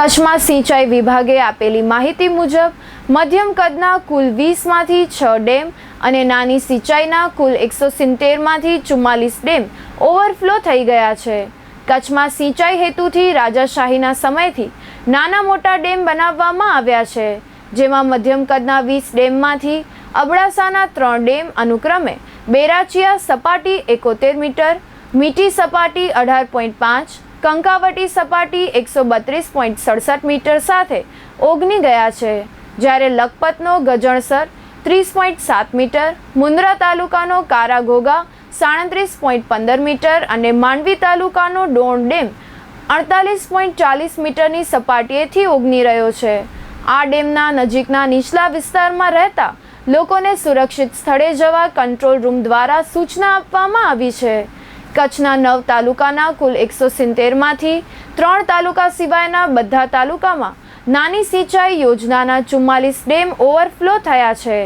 કચ્છમાં સિંચાઈ વિભાગે આપેલી માહિતી મુજબ, મધ્યમ કદના કુલ વીસમાંથી છ ડેમ અને નાની સિંચાઈના કુલ એકસો સિત્તેરમાંથી ચુમ્માલીસ ડેમ ઓવરફ્લો થઈ ગયા છે. કચ્છમાં સિંચાઈ હેતુથી રાજાશાહીના સમયથી નાના મોટા ડેમ બનાવવામાં આવ્યા છે, જેમાં મધ્યમ કદના વીસ ડેમમાંથી અબડાસાના ત્રણ ડેમ અનુક્રમે બેરાચિયા સપાટી એકોતેર મીટર, મીઠી સપાટી અઢાર પોઈન્ટ પાંચ કંકાવટી સપાટી એકસો બત્રીસ પોઈન્ટ સડસઠ મીટર સાથે ઓગની ગયા છે. જ્યારે લખપતનો ગજણસર ત્રીસ પોઈન્ટ સાત મીટર, મુન્દ્રા તાલુકાનો કારાઘોગા સાડત્રીસ પોઈન્ટ પંદર મીટર અને માંડવી તાલુકાનો ડોણ ડેમ અડતાલીસ પોઈન્ટ ચાલીસ મીટરની સપાટીએથી ઓગની રહ્યો છે. આ ડેમના નજીકના નીચલા વિસ્તારમાં રહેતા લોકોને સુરક્ષિત સ્થળે જવા કંટ્રોલ રૂમ દ્વારા સૂચના આપવામાં આવી છે. કચ્છના નવ તાલુકાના કુલ એકસો સિત્તેરમાંથી ત્રણ તાલુકા સિવાયના બધા તાલુકામાં નાની સિંચાઈ યોજનાના ચુમ્માલીસ ડેમ ઓવરફ્લો થયા છે.